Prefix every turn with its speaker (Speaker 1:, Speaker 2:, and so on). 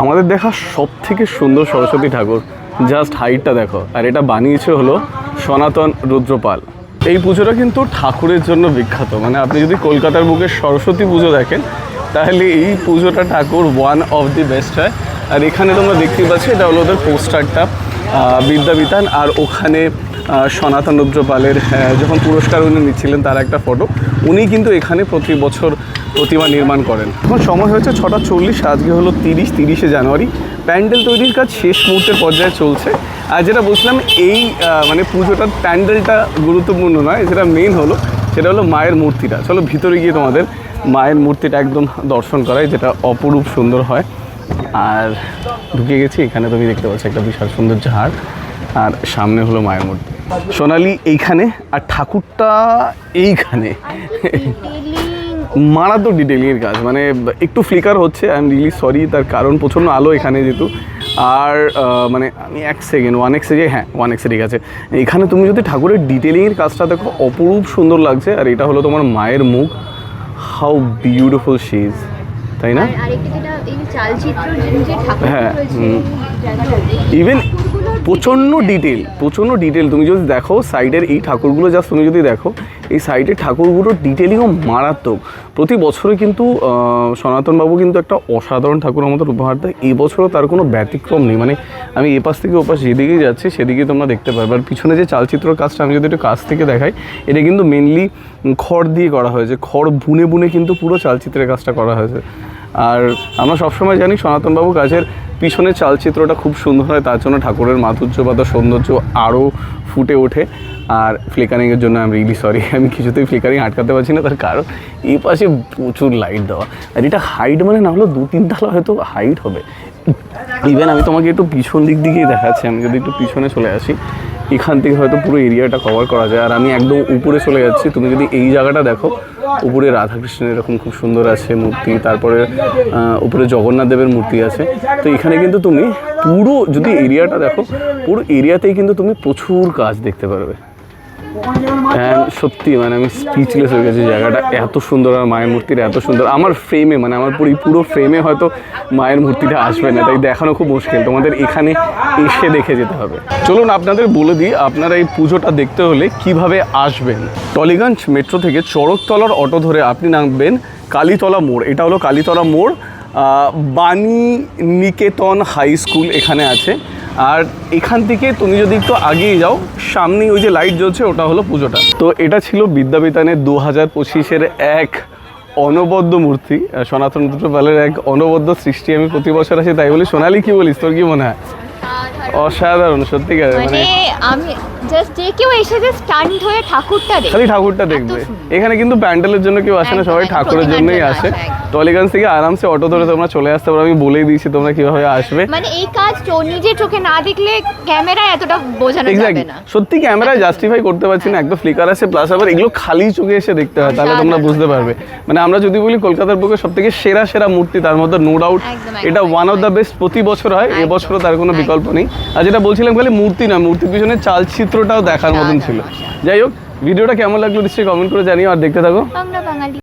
Speaker 1: আমাদের দেখা সব থেকে সুন্দর সরস্বতী ঠাকুর। জাস্ট হাইটটা দেখো। আর এটা বানিয়েছে হলো সনাতন রুদ্রপাল। এই পুজোটা কিন্তু ঠাকুরের জন্য বিখ্যাত। মানে আপনি যদি কলকাতার বুকে সরস্বতী পুজো দেখেন তাহলে এই পুজোটা ঠাকুর ওয়ান অফ দি বেস্ট হয়। আর এখানে তোমরা দেখতে পাচ্ছ এটা হলো ওদের পোস্টারটা। বিদ্যাবিতান আর ওখানে সনাতন রুদ্রপালের আহ, যখন পুরস্কার উনি নিচ্ছিলেন তার একটা ফটো। উনি কিন্তু এখানে প্রতি বছর প্রতিমা নির্মাণ করেন। এখন সময় হয়েছে ছটা চল্লিশ, আজকে হলো তিরিশ, তিরিশে জানুয়ারি। প্যান্ডেল তৈরির কাজ শেষ মুহূর্তের পর্যায়ে চলছে। আর যেটা বলছিলাম, এই মানে পুজোটার প্যান্ডেলটা গুরুত্বপূর্ণ নয়, যেটা মেন হলো, সেটা হলো মায়ের মূর্তিটা। চলো ভিতরে গিয়ে তোমাদের মায়ের মূর্তিটা একদম দর্শন করাই, যেটা অপরূপ সুন্দর হয়। আর ঢুকে গেছি, এখানে তুমি দেখতে পাচ্ছ একটা বিশাল সুন্দর ঝাড়। আর সামনে হলো মায়ের মূর্তি। সোনালি এইখানে, আর ঠাকুরটা এইখানে। মারাত্মক ডিটেলিংয়ের কাজ মানে একটু ফ্লিকার হচ্ছে আই এম রিলি সরি তার কারণ প্রচণ্ড আলো এখানে যেহেতু। আর মানে আমি এক সেকেন্ড ওয়ান এক্সে যে হ্যাঁ ওয়ান এক্সে ঠিক আছে। এখানে তুমি যদি ঠাকুরের ডিটেলিংয়ের কাজটা দেখো অপরূপ সুন্দর লাগছে আর এটা হলো তোমার মায়ের মুখ। হাউ বিউটিফুল শিজ তাই না? হ্যাঁ, ইভেন প্রচণ্ড ডিটেল প্রচণ্ড ডিটেল তুমি যদি দেখো সাইডের এই ঠাকুরগুলো জাস্ট তুমি যদি দেখো, এই সাইডের ঠাকুরগুলোর ডিটেলিংও মারাত্মক। প্রতি বছরে কিন্তু সনাতনবাবু কিন্তু একটা অসাধারণ ঠাকুর আমাদের উপহার দেয়। এই বছরও তার কোনো ব্যতিক্রম নেই। মানে আমি এপাশ থেকে ওপাশ যেদিকেই যাচ্ছি সেদিকে তোমরা দেখতে পারবে। আর পিছনে যে চালচিত্রর কাজটা আমি যদি একটু কাছ থেকে দেখাই, এটা কিন্তু মেনলি খড় দিয়ে করা হয়েছে। খড় বুনে বুনে কিন্তু পুরো চালচিত্রের কাজটা করা হয়েছে। আর আমরা সবসময় জানি সনাতনবাবু কাজের পিছনের চালচিত্রটা খুব সুন্দর হয়, তার জন্য ঠাকুরের মাধুর্য বা তার সৌন্দর্য আরও ফুটে ওঠে। আর ফ্লিকারিংয়ের জন্য আমি রিলি সরি আমি কিছুতেই ফ্লিকারিং আটকাতে পারছি না, তার কারণ এই পাশে প্রচুর লাইট দেওয়া। আর এটা হাইট মানে না হলেও দু তিন তালা হয়তো হাইট হবে। ইভেন আমি তোমাকে একটু পিছন দিক দিকেই দেখাচ্ছি, আমি যদি একটু পিছনে চলে আসি। এখান থেকে হয়তো পুরো এরিয়াটা কভার করা যায়। আর আমি একদম উপরে চলে যাচ্ছি। তুমি যদি এই জায়গাটা দেখো, উপরে রাধাকৃষ্ণের এরকম খুব সুন্দর আছে মূর্তি, তারপরে উপরে জগন্নাথ দেবের মূর্তি আছে। তো এখানে কিন্তু তুমি পুরো যদি এরিয়াটা দেখো, পুরো এরিয়াতেই কিন্তু তুমি প্রচুর কাজ দেখতে পারবে। And সত্যি মানে আমি স্পিচলেস হয়ে গেছি জায়গাটা। এত সুন্দর আর মায়ের মূর্তিটা, এত সুন্দর। আমার ফ্রেমে মানে আমার পুরো পুরো ফ্রেমে হয়তো মায়ের মূর্তিটা আসবে না, তাই দেখানো খুব মুশকিল। তোমাদের এখানে এসে দেখে যেতে হবে। চলুন আপনাদের বলে দিই, আপনারা এই পুজোটা দেখতে হলে কীভাবে আসবেন। টলিগঞ্জ মেট্রো থেকে চড়কতলার অটো ধরে আপনি নামবেন কালীতলা মোড়। এটা হলো কালীতলা মোড়। বাণী নিকেতন হাই স্কুল এখানে আছে। আর এখান থেকে তুমি যদি একটু আগিয়ে যাও সামনেই ওই যে লাইট জ্বলছে ওটা হলো পুজোটা। তো এটা ছিল বিদ্যাবিতানের দু হাজার পঁচিশের এক অনবদ্য মূর্তি। সনাতন রুদ্রপালের এক অনবদ্য সৃষ্টি আমি প্রতি বছর আসি তাই বলি সোনালি কি বলিস তোর কি মনে হয়? অসাধারণ। সত্যিকার
Speaker 2: মানে
Speaker 1: মানে
Speaker 2: আমি জাস্ট যে কেউ এসে যে হয়ে ঠাকুরটা
Speaker 1: খালি ঠাকুরটা দেখবে। এখানে কিন্তু প্যান্ডেলের জন্য কেউ আসে না সবাই ঠাকুরের জন্যই আসে। টলিগঞ্জ থেকে আরামসে অটো ধরে তোমরা চলে আসতে পারো আমি বলেই দিয়েছি তোমরা কীভাবে আসবে।
Speaker 2: মানে এই কাজ চো- নিজের চোখে না দেখলে ক্যামেরায় এতটা বোঝানো যাবে না।
Speaker 1: সত্যি ক্যামেরায় জাস্টিফাই করতে পারছি না একদম ফ্লিকার আছে প্লাস আবার এগুলো খালি চোখে এসে দেখতে হয় তাহলে তোমরা বুঝতে পারবে। মানে আমরা যদি বলি কলকাতার বুকে সব থেকে সেরা সেরা মূর্তি তার মধ্যে নো ডাউট এটা ওয়ান অফ দ্য বেস্ট প্রতি বছর হয় এবছরও তার কোনো বিকল্প নেই। আর যেটা বলছিলাম খালি মূর্তি না মূর্তির পিছনে চালচিত্রটাও দেখার মতন ছিল।
Speaker 2: অসাধারণ।
Speaker 1: যাই হোক ভিডিওটা কেমন লাগল নিশ্চয়ই কমেন্ট করে জানিও আর দেখতে থাকো।
Speaker 2: বাংলা বাঙালি।